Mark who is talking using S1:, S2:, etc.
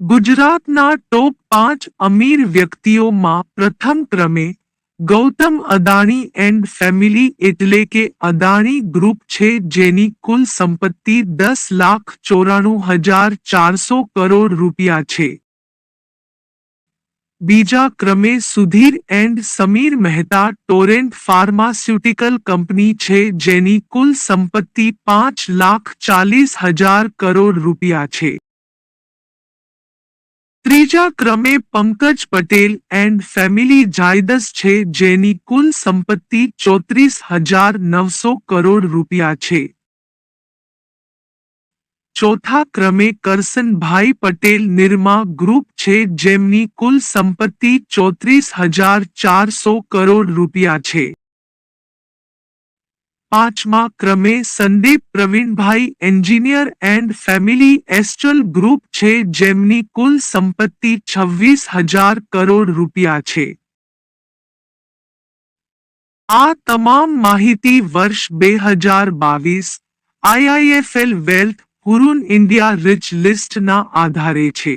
S1: ગુજરાતના ટોપ પાંચ અમીર વ્યક્તિઓમાં પ્રથમ ક્રમે ગૌતમ અદાણી એન્ડ ફેમિલી એટલે કે અદાણી ગ્રુપ છે જેની કુલ સંપત્તિ દસ લાખ ચોરાણું હજાર ચારસો કરોડ રૂપિયા છે. બીજા ક્રમે Sudhir and Samir Mehta Torrent pharmaceutical company છે જેની કુલ સંપત્તિ પાંચ લાખ ચાલીસ હજાર કરોડ રૂપિયા છે ત્રીજા ક્રમે પંકજ પટેલ એન્ડ ફેમિલી જાયદસ છે જેની કુલ સંપત્તિ ચોત્રીસ હજાર નવસો કરોડ રૂપિયા છે ચોથા ક્રમે કરસનભાઈ પટેલ નિર્મા ગ્રુપ છે જેમની કુલ સંપત્તિ ચોત્રીસ હજાર ચારસો કરોડ રૂપિયા છે પાંચમા ક્રમે Sandeep Pravinbhai Engineer and family Astral group છે જેમની કુલ સંપત્તિ છવ્વીસ હજાર કરોડ રૂપિયા છે આ તમામ માહિતી વર્ષ બે હજાર બાવીસ આઈઆઈએફએલ વેલ્થ હુરુન ઇન્ડિયા રિચ લિસ્ટના આધારે છે